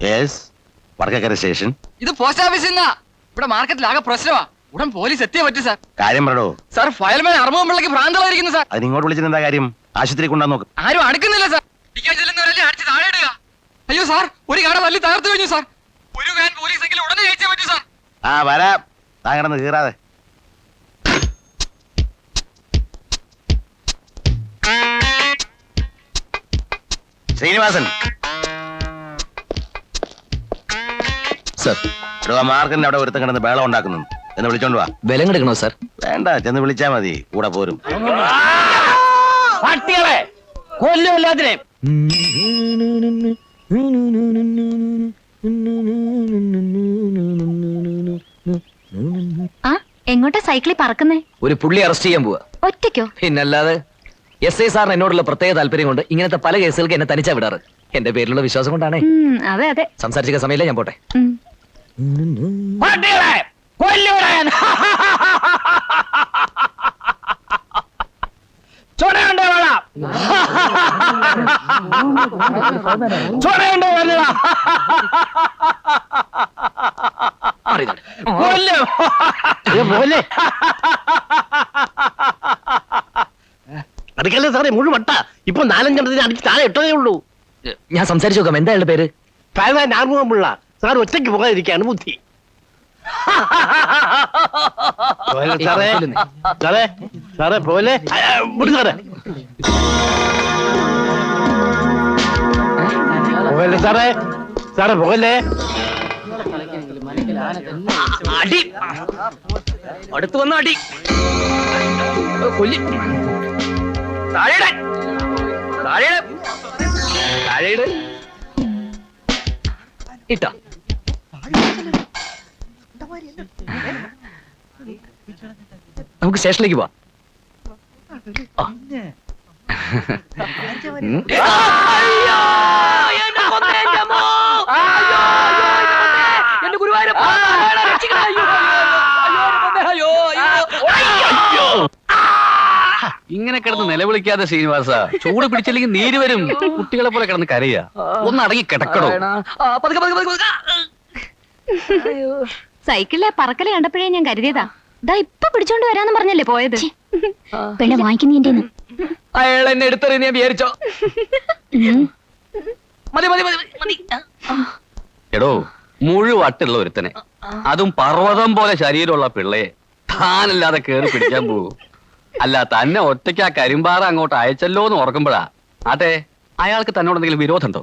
Yes Vadakkakkara station ഇത് post ഓഫീസിൽ നിന്നാ ഇവിടെ മാർക്കറ്റിൽ ആകെ പ്രശ്നമാ. ഉടൻ പോലീസ് എത്തിയേ പറ്റൂ സാർ കാര്യം പറടോ സാർ ഫയൽമാൻ അറുപതും പിള്ളക്ക് ഭ്രാന്തളായിരിക്കുന്നു സാർ അതിന് ഇങ്ങോട്ട് വിളിച്ചിട്ട് എന്താ കാര്യം? ആശുപത്രി കൊണ്ടുവന്ന് നോക്ക്. ആരും അടുക്കുന്നില്ല സാർ ടിക്കറ്റ് ചെല്ലുന്നവരല്ലേ അടിച്ച് താഴെ ഇടുക. അയ്യോ സാർ ഒരു കട തല്ലി തകർത്തു കഴിഞ്ഞു സാർ ഒരു വാൻ പോലീസ് എങ്കിലും ഉടനെ അയച്ചേ പറ്റൂ സാർ ആ വരാം. താ കിടന്ന് കീറാതെ. ശ്രീനിവാസൻ. സർ. എടോ അവിടെ ഒരുത്തം കിടന്ന് ബേളം ഉണ്ടാക്കുന്നു എന്ന് വിളിച്ചോണ്ട് വാ. ബലം എടുക്കണോ സർ? വേണ്ട ചെന്ന് വിളിച്ചാ മതി. കൂടെ പോരും. പട്ടികളെ കൊല്ലും എല്ലാത്തിനെയും ആ എങ്ങോട്ടാ സൈക്കിളിൽ പറക്കുന്നേ? ഒരു പുള്ളി അറസ്റ്റ് ചെയ്യാൻ പോവാ. ഒറ്റയ്ക്കോ? പിന്നല്ലാതെ എസ് ഐ സാറിന് എന്നോടുള്ള പ്രത്യേക താല്പര്യം കൊണ്ട് ഇങ്ങനത്തെ പല കേസുകൾക്ക് എന്നെ തനിച്ചാ വിടാറ്. എന്റെ പേരിലുള്ള വിശ്വാസം കൊണ്ടാണേ. ഉം, അതെ അതെ. സംസാരിച്ച സമയമില്ല ഞാൻ പോട്ടെ. ഉം. പട്ടികളെ കൊല്ലുവിടാൻ ചുണയുണ്ട് വേള. ചുണയുണ്ട് നില്ല്. കൊല്ലും. അതൊക്കെയല്ലേ അടുക്കല്ലേ സാറേ മുഴുവൻ വട്ട. ഇപ്പൊ നാലഞ്ചെണ്ണത്തിന് അടിച്ച് താഴെ ഇട്ടതേ ഉള്ളൂ. ഞാൻ സംസാരിച്ചു നോക്കാം. എന്താ അയാളുടെ പേര്? ആർമുഖം പിള്ള. സാർ ഒറ്റയ്ക്ക് പോകാതിരിക്കാണ് ബുദ്ധി സാറേ. സാറേ സാറേ പോലെ സാറേ. സാറേ? സാറേ പോലെ അടി. അടുത്ത് വന്ന അടി. കൊല്ലി. താഴെയിടാൻ. താഴെയിട്. ഇട്ടോ. നമുക്ക് സ്റ്റേഷനിലേക്ക് പോവാം. ഇങ്ങനെ കിടന്ന് നിലവിളിക്കാതെ ശ്രീനിവാസ ചൂട് പിടിച്ചില്ലെങ്കിൽ നീര് വരും. കുട്ടികളെ പോലെ കിടന്ന് കരയാ. ഒന്ന് അടങ്ങി കിടക്കണോ പതുക്കെ, പതുക്കെ, പതുക്കെ, പതുക്കെ. സൈക്കിളിലെ പറക്കല കണ്ടപ്പോഴേ ഞാൻ കരുതിയതാ. ദാ ഇപ്പൊ പിടിച്ചോണ്ട് വരാന്ന് പറഞ്ഞല്ലേ പോയത്? പെണ്ണെ വാങ്ങിക്കുന്നതിന്റെ അയാൾ എന്നെ എടുത്തെറിയ ഞാൻ വിചാരിച്ചോ? മതി മതി മതി മതി. എടോ മുഴുവട്ടുള്ള ഒരുത്തനെ. അതും പർവതം പോലെ ശരീരമുള്ള പിള്ളയെ താനല്ലാതെ കേറി പിടിക്കാൻ പോകും അല്ല തന്നെ ഒറ്റയ്ക്ക് ആ കരിമ്പാറ അങ്ങോട്ട് അയച്ചല്ലോ എന്ന് ഓർക്കുമ്പോഴാ. ആട്ടെ അയാൾക്ക് തന്നോട് എന്തെങ്കിലും വിരോധമുണ്ടോ?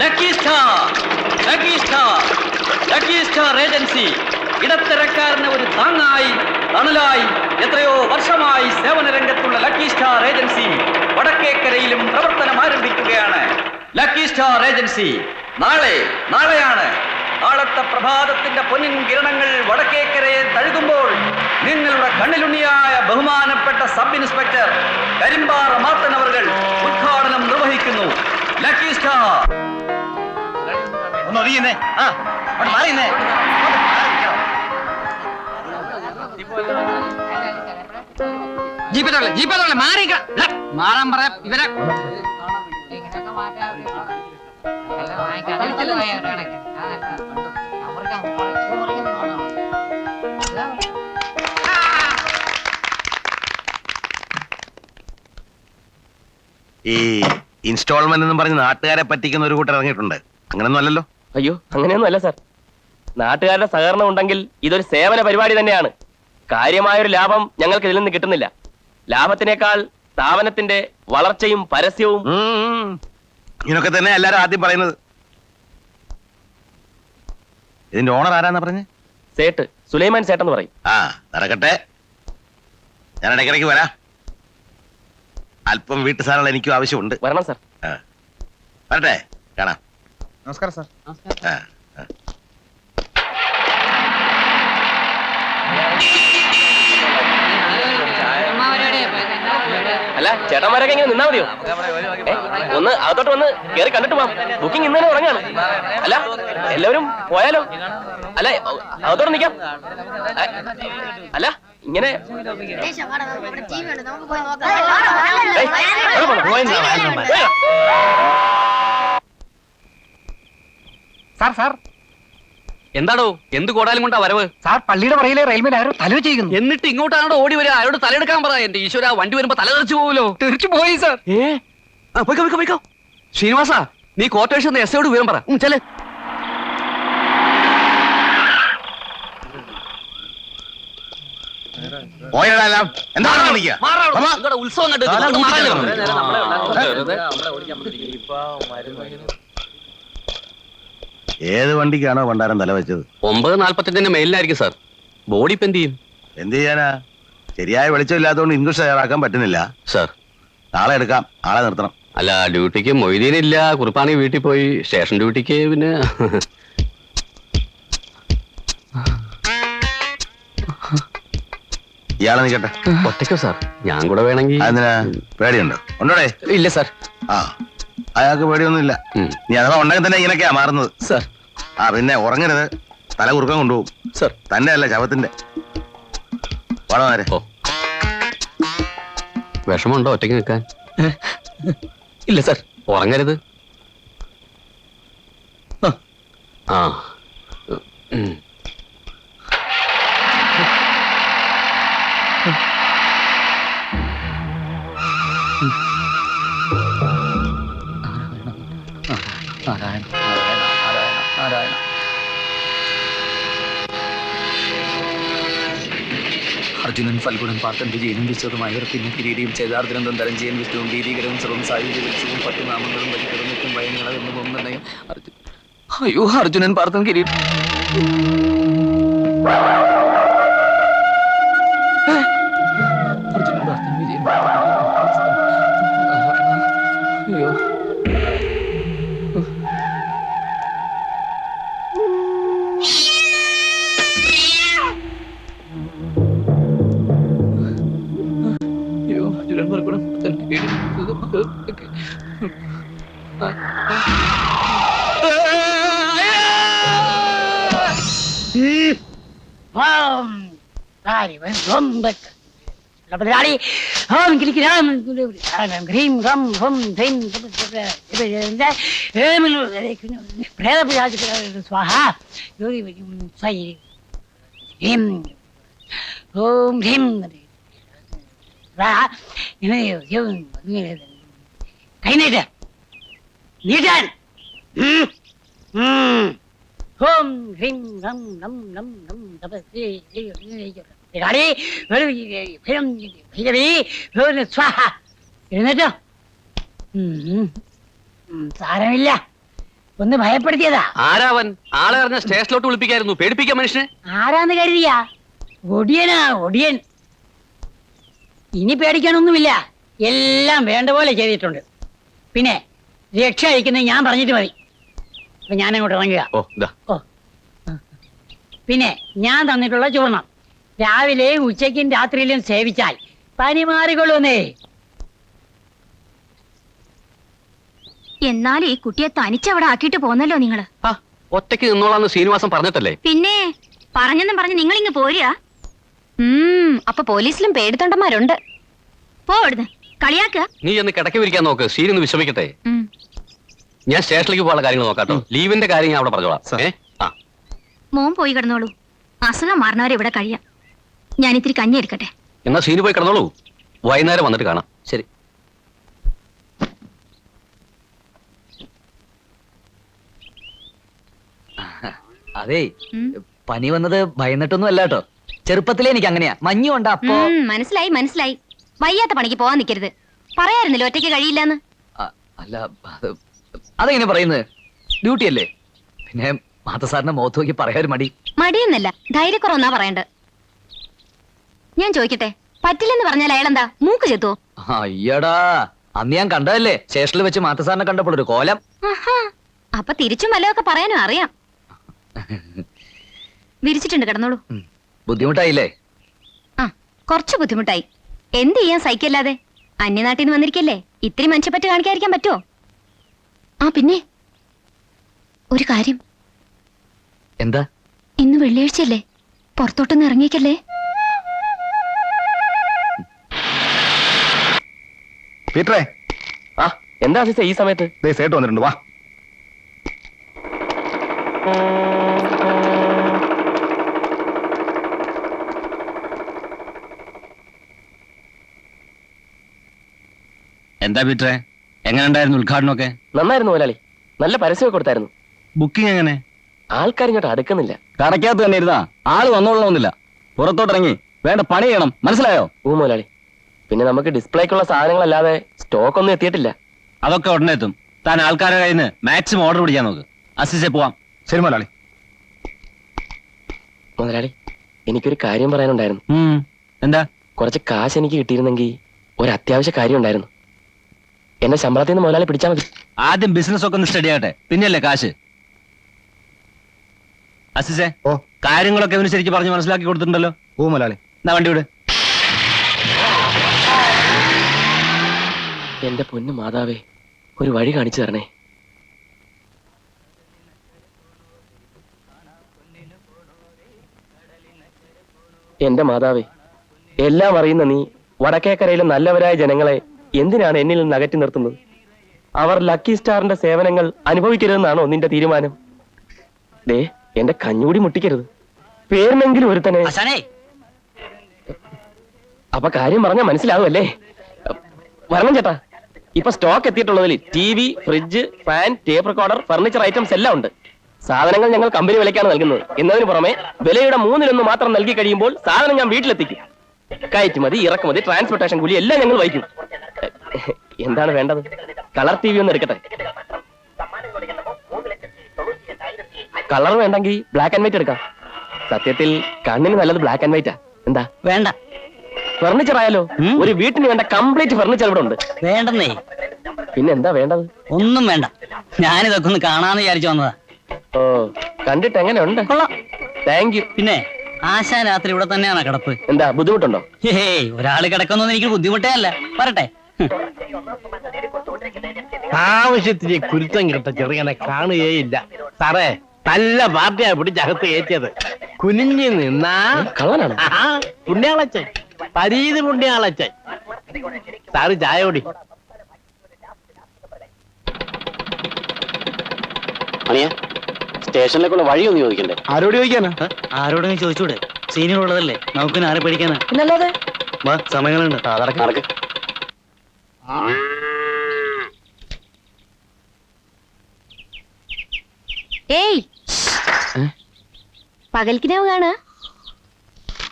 Lucky star lucky star lucky star agency ഇടത്തരക്കാരന് ഒരു താങ്ങായി തണലായി എത്രയോ വർഷമായി സേവന രംഗത്തുള്ള ലക്കി സ്റ്റാർ ഏജൻസി വടക്കേക്കരയിലും പ്രവർത്തനം ആരംഭിക്കുകയാണ്. ലക്കി സ്റ്റാർ ഏജൻസി നാളെ നാളെയാണ്. നാളത്തെ പ്രഭാതത്തിന്റെ പൊന്നിൻ കിരണങ്ങൾ വടക്കേക്കരയെ തഴുകുമ്പോൾ നിങ്ങളുടെ കണ്ണിലുണ്ണിയായ ബഹുമാനപ്പെട്ട സബ് ഇൻസ്പെക്ടർ കരിമ്പാറ മാത്തൻ അവർ ഉദ്ഘാടനം നിർവഹിക്കുന്നു. ലക്കി സ്റ്റാർ ആ അവിടെ ഈ ഇൻസ്റ്റാൾമെന്റ് എന്ന് പറഞ്ഞ് നാട്ടുകാരെ പറ്റിക്കുന്ന ഒരു കൂട്ടർ ഇറങ്ങിയിട്ടുണ്ട്. അങ്ങനെയൊന്നും അല്ലല്ലോ. അയ്യോ അങ്ങനെയൊന്നും അല്ല സാർ നാട്ടുകാരുടെ സഹകരണം ഉണ്ടെങ്കിൽ ഇതൊരു സേവന പരിപാടി തന്നെയാണ്. കാര്യമായൊരു ലാഭം ഞങ്ങൾക്ക് ഇതിൽ നിന്ന് കിട്ടുന്നില്ല. ലാഭത്തിനേക്കാൾ സ്ഥാപനത്തിന്റെ വളർച്ചയും പരസ്യവും. ഇതിനൊക്കെ തന്നെ എല്ലാരും ആദ്യം പറയുന്നത്. ഇതിന്റെ ഓണർ ആരാന്നാ പറഞ്ഞേ? സേട്ട് സുലൈമാൻ സേട്ടെന്ന് പറയും. ആ നടക്കട്ടെ. ഞാൻ ഇടയ്ക്കിടയ്ക്ക് വരാം. അല്പം വീട്ടു സാധനങ്ങൾ എനിക്കും ആവശ്യമുണ്ട്. വരണം സാർ. വരട്ടെ? കാണാം. നമസ്കാരം സാർ. അല്ല ചേട്ടന്മാരൊക്കെ ഇങ്ങനെ നിന്നാ മതിയോ? ഒന്ന് അകത്തോട്ട് വന്ന് കേറി കണ്ടിട്ട് പോവാം. ബുക്കിംഗ് ഇന്നലെ ഉറങ്ങാണ് അല്ല എല്ലാവരും പോയാലോ? അല്ല അകത്തോട്ട് നിക്കാം. അല്ല ഇങ്ങനെ സാർ സാർ. എന്താടോ? എന്ത് കോടാലും കൊണ്ടാ വരവ്? സാർ പള്ളിയുടെ പറയിലെ റെയിൽവേ ആരോ തല വെച്ചിരിക്കുന്നു. എന്നിട്ട് ഇങ്ങോട്ടാണോ ഓടി വരിക? ആരോട് തലയെടുക്കാൻ പറ? എന്റെ ഈശ്വര വണ്ടി വരുമ്പോ തല തെറിച്ചു പോവല്ലോ തിരിച്ചു പോയി സാർ. ഏ? ആ, പോയിക്കോ പോയിക്കോ പോയിക്കോ. ശ്രീനിവാസ നീ കോട്ടേഷൻ എസ് ഐയോട് വിവരം പറ. ഉം, ചെല്ല്. പോയതെല്ലാം എന്താണ് കാണിക്കുക മാറാടോ. അമ്മ. നിങ്ങടെ ഉത്സവം കണ്ടു. ഏത് വണ്ടിക്കാണോ ഭണ്ഡാരം തല വെച്ചത്? ഒമ്പത് നാല്പത്തഞ്ചിന്റെ മേലിലായിരിക്കും സാർ. ബോഡി ഇപ്പൊ എന്ത് ചെയ്യും? എന്ത് ചെയ്യാനാ? ശരിയായ വെളിച്ചമില്ലാത്തതുകൊണ്ട് ഇൻക്വസ്റ്റ് തയ്യാറാക്കാൻ പറ്റുന്നില്ല. സാർ. നാളെ എടുക്കാം. നാളെ നിർത്തണം. അല്ല ഡ്യൂട്ടിക്ക് മൊയ്തീനില്ല. കുറിപ്പാണെങ്കിൽ വീട്ടിൽ പോയി. സ്റ്റേഷൻ ഡ്യൂട്ടിക്ക് പിന്നെ ഇയാളെ നിൽക്കട്ടെ ഒറ്റയ്ക്കോ സാർ? ഞാൻ കൂടെ വേണമെങ്കിൽ അതിനാ പേടിയുണ്ടോ? ഉണ്ടോടെ? ഇല്ല സാർ. ആ. അയാൾക്ക് പേടിയൊന്നുമില്ല. നീ അഥവാ ഉണ്ടെങ്കിൽ തന്നെ ഇങ്ങനെയൊക്കെയാ മാറുന്നത്. സാർ. ആ പിന്നെ ഉറങ്ങരുത്. തല കുറുക്കം കൊണ്ടുപോകും. സാർ. തന്റെ അല്ല ശവത്തിന്റെ വളമാരെ വിഷമമുണ്ടോ ഒറ്റയ്ക്ക് നിൽക്കാൻ? ഇല്ല സാർ. ഉറങ്ങരുത്. ആ. നാരായണ നാരായണ നാരായണ അർജുനൻ ഫൽഗുണൻ പാർത്തൻ വിജയനും വിശ്വതുമായ പിന്നെ കിരീടിയും ചേതാർദ്രന്തം തരഞ്ജയൻ വിഷ്ണുവും ഭീതികരവും സർവം സായുധ വിളിച്ചവും പട്ടുനാമങ്ങളും വലിക്കിടന്നിട്ടും ഭയങ്ങളെന്ന് പോകുന്നുണ്ടെങ്കിൽ അർജുൻ അയ്യോ അർജുനൻ പാർത്തൻ കിരീടം മുതലാളി ഓം കിരിക്കിരാം ഹ്രീം ഹം ഹം ധൈം പ്രേതപൂജാ സ്വാഹ സ്വൈ ഹ്രീം ഓം ഹ്രീം കൈ നീട്ട് നീട്ടാൻ ഓം ഹ്രീം നം നം നം എഴുന്നേറ്റോ? സാരമില്ല. ഒന്ന് ഭയപ്പെടുത്തിയതാ. ആരാവൻ? ആളെ അറിഞ്ഞ സ്റ്റേഷനിലോട്ട് വിളിപ്പിക്കായിരുന്നു. പേടിപ്പിക്കാൻ മനുഷ്യനെ. ആരാന്ന് കരുതിയാ? ഒടിയനാ ഒടിയൻ. ഇനി പേടിക്കാനൊന്നുമില്ല. എല്ലാം വേണ്ട പോലെ ചെയ്തിട്ടുണ്ട്. പിന്നെ രക്ഷ അയക്കുന്നത് ഞാൻ പറഞ്ഞിട്ട് മതി. അപ്പൊ ഞാൻ അങ്ങോട്ട് ഇറങ്ങുക. ഓ ഇതാ ഓ. പിന്നെ ഞാൻ തന്നിട്ടുള്ള ചൂർണം രാവിലെ ഉച്ചയ്ക്കും രാത്രിയിലും സേവിച്ചാൽ പനി മാറിക്കൊള്ളുന്നേ എന്നാൽ ഈ കുട്ടിയെ തനിച്ചവിടെ ആക്കിട്ട് പോന്നല്ലോ നിങ്ങൾ. ആ ഒറ്റയ്ക്ക് നിന്നോളാന്ന് ശ്രീനിവാസൻ പറഞ്ഞിട്ടല്ലേ? പിന്നെ പറഞ്ഞെന്നും പറഞ്ഞ് നിങ്ങൾ ഇങ്ങ് പോരുക. ഉം അപ്പൊ പോലീസിലും പേടിത്തൊണ്ടന്മാരുണ്ട്. പോ അവിടുന്ന്. കളിയാക്കുക നീ എന്ന് കിടക്കി വിരിക്കാൻ നോക്ക്. ശ്രീനി ഒന്ന് വിശ്രമിക്കട്ടെ. ഞാൻ സ്റ്റേഷനിലേക്ക് പോകാനുള്ള കാര്യങ്ങൾ നോക്കാട്ടോ. ലീവിന്റെ കാര്യം ഞാൻ അവിടെ പറഞ്ഞോളാം. ഏ? ആ. മോൻ പോയി കിടന്നോളൂ. അസുഖം മാറുന്നവരെ ഇവിടെ കഴിയാം. ഞാൻ ഇത്തിരി കഞ്ഞി എടുക്കട്ടെ. എന്നാ സീന് പോയി കിടന്നോളൂ. വൈകുന്നേരം വന്നിട്ട് കാണാം. ശരി. അതെ പനി വന്നത് ഭയന്നിട്ടൊന്നും അല്ലാട്ടോ ചെറുപ്പത്തിലേ എനിക്ക് അങ്ങനെയാ മഞ്ഞുണ്ട് അപ്പോ മനസ്സിലായി മനസ്സിലായി. വയ്യാത്ത പണിക്ക് പോവാൻ നിൽക്കരുത് പറയായിരുന്നല്ലോ ഒറ്റയ്ക്ക് കഴിയില്ലെന്ന്? അല്ല അത് അതെങ്ങനെ പറയുന്നത് ഡ്യൂട്ടി അല്ലേ പിന്നെ മാതസാറിന്റെ മുഖത്ത് നോക്കി പറയാൻ മടി. മടിയെന്നല്ല ധൈര്യക്കുറവെന്നാ പറയണ്ടത്. ഞാൻ ചോദിക്കട്ടെ പറ്റില്ലെന്ന് പറഞ്ഞാൽ അയാളെന്താ മൂക്ക് ചെത്തുവോ? അയ്യടാ അന്ന് ഞാൻ കണ്ടതല്ലേ സ്റ്റേഷനിൽ വെച്ച് മാതസാറിനെ കണ്ടപ്പോൾ ഒരു കോലം. അപ്പൊ തിരിച്ചും വല്ലതൊക്കെ പറയാനും അറിയാം. വിരിച്ചിട്ടുണ്ട് കിടന്നോളൂ. ബുദ്ധിമുട്ടായില്ലേ? ആ കുറച്ച് ബുദ്ധിമുട്ടായി. എന്ത് ചെയ്യാൻ സഹിക്കല്ലാതെ? അന്യനാട്ടിൽ നിന്ന് വന്നിരിക്കല്ലേ? ഇത്തിരി മനുഷ്യപ്പറ്റ് കാണിക്കാതിരിക്കാൻ പറ്റുമോ ആ പിന്നെ? ഒരു കാര്യം. എന്താ? ഇന്ന് വെള്ളിയാഴ്ചയല്ലേ? പുറത്തോട്ടൊന്ന് ഇറങ്ങിയേക്കല്ലേ? പീറ്ററേ. ആ എന്താ ഈ സമയത്ത്? ദേ സേട്ട് വന്നിട്ടുണ്ട് വാ. എന്താ പീറ്ററെ? എങ്ങനെ ഉണ്ടായിരുന്നു ഉദ്ഘാടനമൊക്കെ? നന്നായിരുന്നു മുതലാളി. നല്ല പരസ്യമൊക്കെ കൊടുത്തായിരുന്നു. ബുക്കിംഗ് എങ്ങനെ? ആൾക്കാർ ഇങ്ങോട്ട് അടുക്കുന്നില്ല. കടക്കകത്ത് തന്നെ ഇരുന്നാ. ആൾ വന്നോളണമെന്നില്ല. പുറത്തോട്ടിറങ്ങി. വേണ്ട പണി ചെയ്യണം. മനസ്സിലായോ? ഓ മുതലാളി. പിന്നെ നമുക്ക് ഡിസ്പ്ലേക്കുള്ള സാധനങ്ങളല്ലാതെ സ്റ്റോക്ക് ഒന്നും എത്തിയിട്ടില്ല. അതൊക്കെ ഉടനെ എത്തും. താൻ ആൾക്കാരെ കയ്യിൽ നിന്ന് മാക്സിമം ഓർഡർ പിടിക്കാൻ നോക്ക്. അസിസ്റ്റെ പോവാം. ശരി മുതലാളി. മുതലാളി എനിക്കൊരു കാര്യം പറയാനുണ്ടായിരുന്നു. എന്താ? കുറച്ച് കാശ് എനിക്ക് കിട്ടിയിരുന്നെങ്കിൽ ഒരു അത്യാവശ്യ കാര്യം ഉണ്ടായിരുന്നു. എന്നെ ശമ്പളത്തിൽ നിന്ന് മുതലാളി പിടിച്ചാൽ മതി. ആദ്യം ബിസിനസ് ഒക്കെ ഒന്ന് സ്റ്റഡി ആകട്ടെ. പിന്നെയല്ലേ കാശ്? അസിസേ ഓ. കാര്യങ്ങളൊക്കെ ഇവന് ശരിക്കും പറഞ്ഞ് മനസ്സിലാക്കി കൊടുത്തിട്ടുണ്ടല്ലോ. ഓ മുതലാളി. എന്നാ വണ്ടി വിട്. എന്റെ പൊന്നു മാതാവേ ഒരു വഴി കാണിച്ചു തരണേ. എന്റെ മാതാവേ എല്ലാം അറിയുന്ന നീ വടക്കേക്കരയിലെ നല്ലവരായ ജനങ്ങളെ എന്തിനാണ് എന്നിൽ നിന്ന് അകറ്റി നിർത്തുന്നത്? അവർ ലക്കി സ്റ്റാറിന്റെ സേവനങ്ങൾ അനുഭവിക്കരുതെന്നാണോ നിന്റെ തീരുമാനം? ദേ എന്റെ കഞ്ഞൂടി മുട്ടിക്കരുത്. പേരിനെങ്കിലും ഒരുത്തനെ. തന്നെ അപ്പൊ കാര്യം പറഞ്ഞാൽ മനസ്സിലാവുമല്ലേ? വരണം ചേട്ടാ. ഇപ്പൊ stock എത്തിയിട്ടുള്ളതിൽ T V fridge fan tape recorder furniture items എല്ലാം ഉണ്ട്. സാധനങ്ങൾ ഞങ്ങൾ കമ്പനി വിലയ്ക്കാണ് നൽകുന്നത്. എന്നതിന് പുറമെ വിലയുടെ മൂന്നിലൊന്ന് മാത്രം നൽകി കഴിയുമ്പോൾ സാധനം ഞാൻ വീട്ടിലെത്തിക്കും. കയറ്റുമതി ഇറക്കുമതി ട്രാൻസ്പോർട്ടേഷൻ കൂലി എല്ലാം ഞങ്ങൾ വഹിക്കും. എന്താണ് വേണ്ടത്? കളർ ടി വി ഒന്ന് എടുക്കട്ടെ. കളർ വേണ്ടെങ്കിൽ ബ്ലാക്ക് ആൻഡ് വൈറ്റ് എടുക്കാം. സത്യത്തിൽ കണ്ണിന് നല്ലത് ബ്ലാക്ക് ആൻഡ് വൈറ്റാ എന്താ? വേണ്ട. ഫർണിച്ചർ ആയാലോ? ഒരു വീട്ടിന് വേണ്ട കംപ്ലീറ്റ് ഫർണിച്ചർ ഇവിടെ ഉണ്ട്. വേണ്ടെന്നേ. പിന്നെ എന്താ വേണ്ടത്? ഒന്നും വേണ്ട. ഞാനിതൊക്കെ ഒന്ന് കാണാന്ന് വിചാരിച്ചു വന്നതാ. ഓ കണ്ടിട്ട് എങ്ങനെ ഉണ്ട് കൊള്ളാം. താങ്ക് യു പിന്നെ ആശാ രാത്രി ഇവിടെ തന്നെയാണ് കിടപ്പ്? എന്താ ബുദ്ധിമുട്ടുണ്ടോ? ഹേയ് ഒരാൾ കിടക്കുന്നൊന്നും എനിക്ക് ബുദ്ധിമുട്ടേ അല്ല. പറട്ടെ ആവശ്യത്തിന് കുരുത്തം കിട്ട ചെറുങ്ങനെ കാണുകയില്ല സാറേ നല്ല പാർട്ടിയാ പിടിച്ചകത്ത് കയറ്റിയത്. കുനിഞ്ഞു നിന്നാ കള്ളനാണ്? ആഹാ, പുണ്യാളച്ചൻ. പരീത് പുണ്യാളച്ചൻ. സാറ് ചായ കുടി. സ്റ്റേഷനിലേക്കുള്ള വഴി ഒന്ന് ചോദിക്കണ്ടേ? ആരോട് ചോദിക്കാനാ? ആരോടെങ്കിലും ചോദിച്ചൂടെ? സീനിയർ ഉള്ളതല്ലേ നമുക്ക് ആരെ പേടിക്കാനാ? പിന്നല്ലാതെ? വാ സമയങ്ങളുണ്ട്. നടക്ക്. ഏയ്. പകൽക്കിനാവ് കാണാ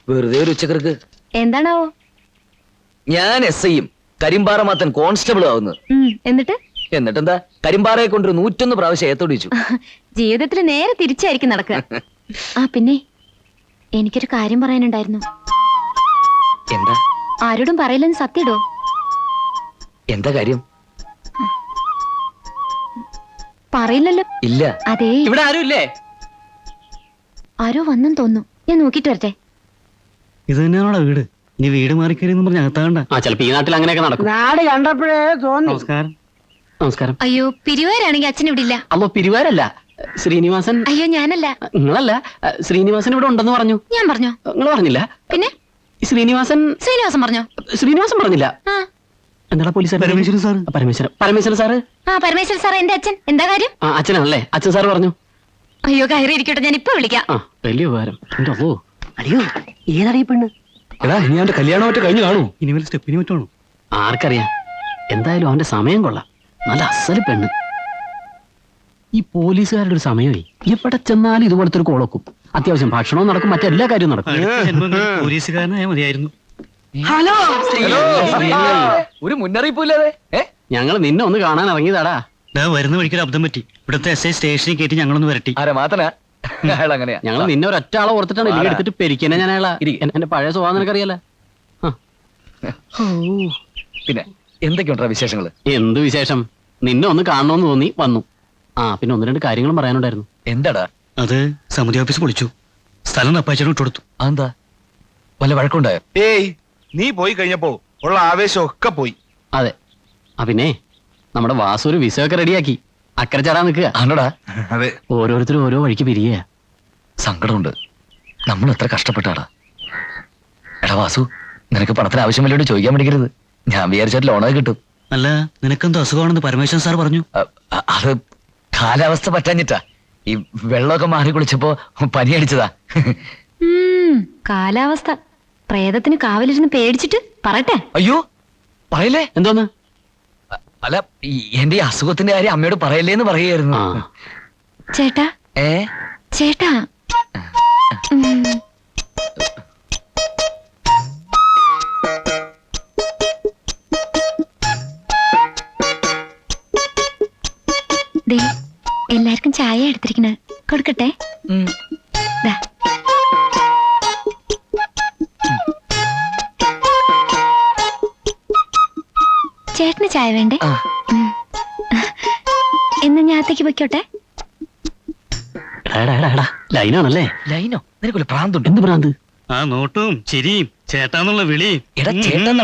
വെറുതെ ഒരു ഉച്ചക്കർക്ക്. എന്താണാവോ? ഞാൻ എസ് ഐയും കരിമ്പാറ മാത്തൻ കോൺസ്റ്റബിൾ ആവുന്നത്. എന്നിട്ട് എന്നിട്ട്? എന്താ കരിമ്പാറയെ കൊണ്ടൊരു നൂറ്റൊന്ന് പ്രാവശ്യം ഏത്തോടിച്ചു ജീവിതത്തിൽ നേരെ തിരിച്ചായിരിക്കും നടക്കുക. ആ പിന്നെ? എനിക്കൊരു കാര്യം പറയാനുണ്ടായിരുന്നു. എന്താ? ആരോടും പറയില്ലെന്ന് സത്യടോ എന്താ കാര്യം? പറയില്ലല്ലോ. ഇല്ല. അതേ. ഇവിടെ ആരും ഇല്ലേ? ആരോ വന്നു തോന്നുന്നു. ഞാൻ നോക്കിട്ട് വരട്ടെ. ഇത് തന്നെയാണോ വീട്? ഇനി വീട് മാറിക്കരുന്ന് പറഞ്ഞ അകത്താകണ്ട. ആ ചിലപ്പോ ഈ നാട്ടിൽ അങ്ങനെയൊക്കെ നടക്കും. നാട് കണ്ടപ്പോഴേ തോന്നി. നമസ്കാരം. നമസ്കാരം. അയ്യോ പിരിവാരാണെങ്കിൽ അച്ഛൻ ഇവിടെ ഇല്ല. അല്ലോ പിരിവാരല്ല. ശ്രീനിവാസൻ. അയ്യോ ഞാനല്ല. നിങ്ങളല്ല. ശ്രീനിവാസൻ ഇവിടെ ഉണ്ടെന്ന് പറഞ്ഞു. ഞാൻ പറഞ്ഞു? നിങ്ങൾ പറഞ്ഞില്ല. പിന്നെ? ശ്രീനിവാസൻ ശ്രീനിവാസൻ ശ്രീനിവാസം പറഞ്ഞോ? ശ്രീനിവാസൻ പറഞ്ഞില്ല. ആ എന്താ police Parameswaran sir Parameswaran. Parameswaran sir? ആ പരമേശ്വരൻ സാർ എന്റെ അച്ഛൻ. എന്താ കാര്യം? ആ അച്ഛനാണല്ലേ? അച്ഛൻ സാർ പറഞ്ഞു. അയ്യോ കയറി ഇരിക്കട്ടെ ഞാൻ ഇപ്പൊ വിളിക്കാം. ആ വലിയ ഉപകാരം. എന്റെ ഓ. അടിയോ ഏതാടി പെണ്ണ്? എടാ ഇനി അവന്റെ കല്യാണം മറ്റു കഴിഞ്ഞു കാണൂ ഇനി വല്ല സ്റ്റെപ്പിന് പറ്റുവാണോ ആർക്കറിയാം. എന്തായാലും അവന്റെ സമയം കൊള്ളാം. നല്ല അസൽ പെണ്ണ്. ഈ പോലീസുകാരുടെ ഒരു സമയമായി എവിടെ ചെന്നാലും ഇതുപോലത്തെ ഒരു കോളക്കും. അത്യാവശ്യം ഭക്ഷണവും നടക്കും മറ്റെല്ലാ കാര്യവും നടക്കും. പോലീസുകാരനായ മതിയായിരുന്നു. ഹലോ ഒരു മുന്നറിയിപ്പ് ഇല്ലാതെ ഞങ്ങൾ നിന്നെ ഒന്ന് കാണാൻ ഇറങ്ങിയതാടാ. വരുന്ന വഴിക്കൊരു അബദ്ധം പറ്റി. ഇവിടുത്തെ എസ് ഐ സ്റ്റേഷനിൽ കയറ്റി ഞങ്ങളൊന്ന് വരട്ടി. ഞങ്ങൾ നിന്നെ ഒരൊറ്റ ആളെ ഓർത്തിട്ടാണ് ഇല്ലെങ്കിൽ എടുത്തിട്ട് പെരിക്കനെ ഞാൻ അയാളാ. എന്റെ പഴയ സ്വഭാവം നിനക്കറിയാലോ? പിന്നെ എന്തൊക്കെയുണ്ടാ വിശേഷങ്ങൾ എന്ത് വിശേഷം? നിന്നെ ഒന്ന് കാണണമെന്ന് തോന്നി വന്നു. ആ പിന്നെ ഒന്ന് രണ്ട് കാര്യങ്ങളും പറയാനുണ്ടായിരുന്നു. എന്താടാ? അത് സമിതി ഓഫീസ് വിളിച്ചു. സ്ഥലം കൊടുത്തു. അതെന്താ വല്ല വഴക്കുണ്ടായോ? ഏയ് നീ പോയി കഴിഞ്ഞപ്പോ ഉള്ള ആവേശം ഒക്കെ പോയി. അതെ. ആ പിന്നെ നമ്മുടെ വാസു ഒരു വിസ ഒക്കെ റെഡിയാക്കി. അക്കരെ ചാടാൻ നിൽക്കുക. ആണോടാ? അതെ. ഓരോരുത്തരും ഓരോ വഴിക്ക് പിരിയുക. സങ്കടമുണ്ട്. നമ്മൾ എത്ര കഷ്ടപ്പെട്ടാടാ? എടാ വാസു നിനക്ക് പണത്തിന് ആവശ്യമില്ലോട് ചോദിക്കാൻ പഠിക്കരുത് ഞാൻ വിചാരിച്ചാൽ ലോണൊക്കെ കിട്ടും. അല്ല നിനക്കെന്തോ അസുഖമാണെന്ന് പരമേശ്വരൻ സാർ പറഞ്ഞു. അത് കാലാവസ്ഥ പറ്റാഞ്ഞിട്ടാ. ഈ വെള്ളമൊക്കെ മാറി കുളിച്ചപ്പോ പനി അടിച്ചതാ ഉം, കാലാവസ്ഥ. പ്രേതത്തിന് കാവലിരുന്ന് പേടിച്ചിട്ട് പറട്ടെ. അയ്യോ പറയല്ലേ? എന്തോന്ന്? അല്ല ഈ- എന്റെ ഈ അസുഖത്തിന്റെ കാര്യം അമ്മയോട് പറയല്ലേന്ന് പറയായിരുന്നു ആ. ചേട്ടാ. ഏ? ചേട്ടാ. എല്ലാവർക്കും ചായ എടുത്തിരിക്കണ. കൊടുക്കട്ടെ? ഉം. ചായ വേണ്ടേ. എന്നാ എടാ എടാ എടാ. ലൈനാണല്ലേ? ലൈനോ? നിനക്കൊരു പ്രാന്തുണ്ട്. എന്ത് ആ നോട്ടും ചിരിയും ചേട്ടാന്നുള്ള വിളിയും. എടാ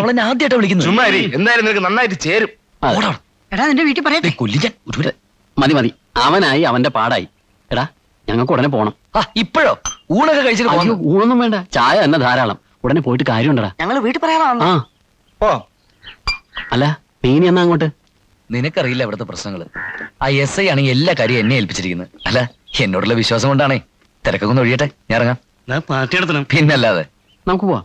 അവളെ ഞാൻ ആദ്യമായിട്ടാ വിളിക്കുന്നത്. ചുമ്മാ ഇരി. എന്തായാലും നിനക്ക് നന്നായിട്ട് ചേരും. ഓടാ. എടാ നിന്റെ വീട്ടിൽ പറയട്ടെ. ദേ കൊല്ലിക്കാൻ. ഒരു മതി മതി. അവനായി അവന്റെ പാടായി. എടാ ഞങ്ങൾക്ക് ഉടനെ പോണം. ആ ഇപ്പോഴോ? ഊണൊക്കെ കഴിച്ചിട്ട് അയ്യോ ഊണൊന്നും വേണ്ട. ചായ തന്നെ ധാരാളം. ഉടനെ പോയിട്ട് കാര്യമുണ്ടടാ. ഞങ്ങൾ വീട്ടിൽ പറയാനാ ആ. ഓ അല്ല നീ ഇനി എന്നാ അങ്ങോട്ട്? നിനക്കറിയില്ല ഇവിടുത്തെ പ്രശ്നങ്ങൾ. ആ എസ് ഐ ആണെങ്കിൽ എല്ലാ കാര്യം എന്നെ ഏൽപ്പിച്ചിരിക്കുന്നത്. അല്ല എന്നോടുള്ള വിശ്വാസം കൊണ്ടാണേ. തിരക്കൊക്കെ ഒന്ന് ഒഴിയട്ടെ. ഞാൻ ഇറങ്ങാം. പാർട്ടി നടത്തണം. പിന്നല്ലാതെ. നമുക്ക് പോവാം.